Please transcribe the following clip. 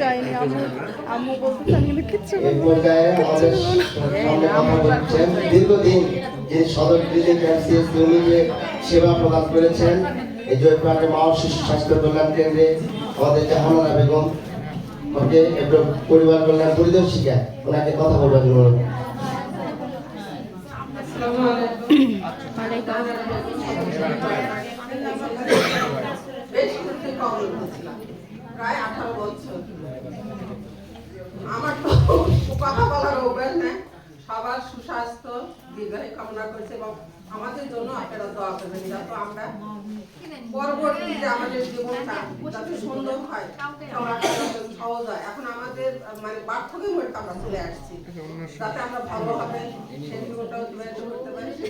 চাইনি আম্মু আম্মু বলতে কিন্তু কিচ্ছু দীর্ঘদিন যিনি সদর ইউনিটে সেবা প্রদান করেছেন এই জয়প্রাণের মা ও শিশু স্বাস্থ্য কল্যাণ কেন্দ্রে আমাদের জাহানারা বেগম ওকে একটু পরিবার কল্যাণ পরিদর্শিকা ওনাকে কথা বলবেন আমার তো কথা বলার অভ্যাস নেই, সবার সুস্বাস্থ্য, দীর্ঘায়ু কামনা করছে এবং আমাদের জন্য আপনারা দোয়া করবেন যাতে আমরা পরবর্তী যে আমাদের জীবনটা যাতে সুন্দর হয় সহজ হয়। এখন আমাদের মানে বার্ধক্যের মধ্যে আমরা চলে আসছি। যাতে আমরা ভালোভাবে সেই জীবনটা অতিবাহিত করতে পারি সেই জন্য দোয়া করি